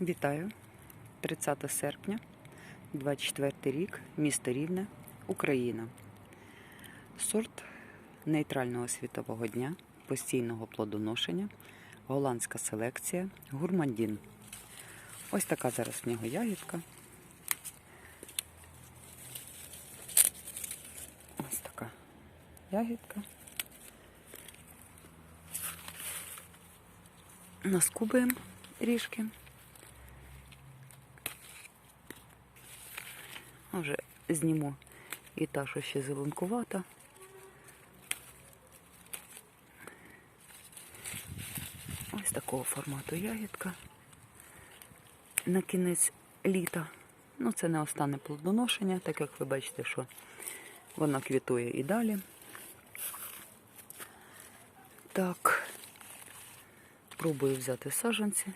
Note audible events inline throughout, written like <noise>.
Вітаю! 30 серпня, 24 рік, місто Рівне, Україна. Сорт нейтрального світового дня, постійного плодоношення, голландська селекція, гурмандін. Ось така зараз в нього ягідка. Ось така ягідка. Наскубуємо трішки. Вже зніму і та, що ще зеленкувата. Ось такого формату ягідка. На кінець літа. Ну, це не останнє плодоношення, так як ви бачите, що вона квітує і далі. Так, пробую взяти саджанці.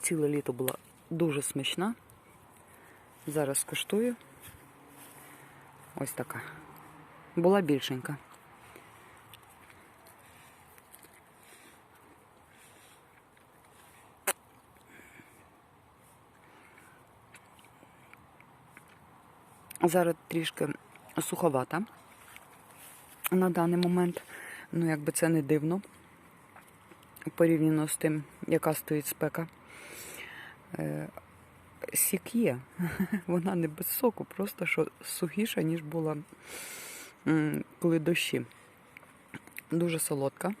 Ціле літо була дуже смачна. Зараз куштую. Ось така. Була більшенька. Зараз трішки суховата на даний момент. Ну, якби це не дивно порівняно з тим, яка стоїть спека. Е, Сік. <laughs> Вона не без соку, просто що сухіша, ніж була коли дощі. Дуже солодка,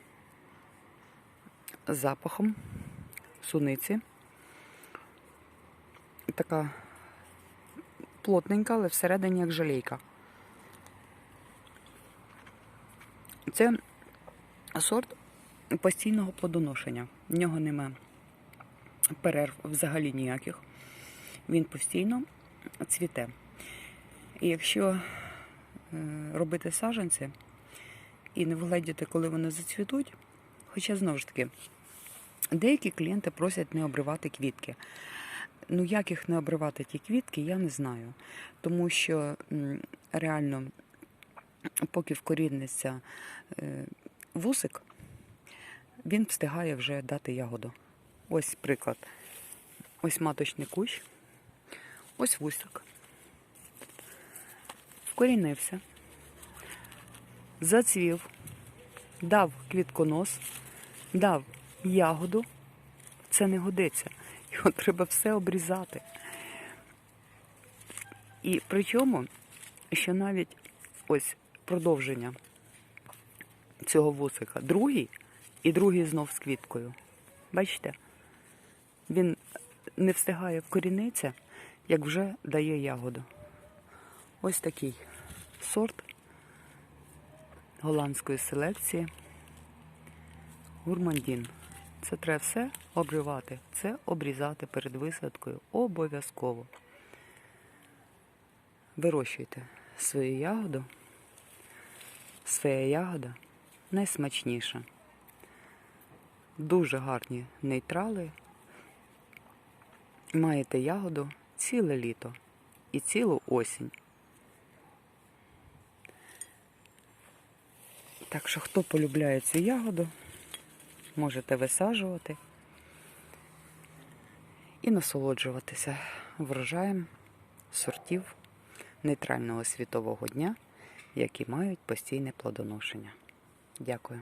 з запахом суниці. Така плотненька, але всередині як жалейка. Це сорт постійного плодоношення. В нього нема перерв взагалі ніяких. Він постійно цвіте. І якщо е, робити саджанці і не вгледіти, коли вони зацвітуть, хоча знову ж таки, деякі клієнти просять не обривати квітки. Ну, як їх не обривати ті квітки, я не знаю. Тому що реально, поки вкоріниться е, вусик, він встигає вже дати ягоду. Ось приклад. Ось маточний кущ, ось вусик. Вкорінився, зацвів, дав квітконос, дав ягоду. Це не годиться. Його <laughs> треба все обрізати. І причому, що навіть ось продовження цього вусика, другий і другий знов з квіткою. Бачите? Він не встигає вкорінитися, як вже дає ягоду. Ось такий сорт голландської селекції гурмандін. Це треба все обривати, це обрізати перед висадкою обов'язково. Вирощуйте свою ягоду. Своя ягода найсмачніша. Дуже гарні нейтрали. Маєте ягоду ціле літо і цілу осінь. Так що, хто полюбляє цю ягоду, можете висаджувати і насолоджуватися врожаєм сортів нейтрального світового дня, які мають постійне плодоношення. Дякую.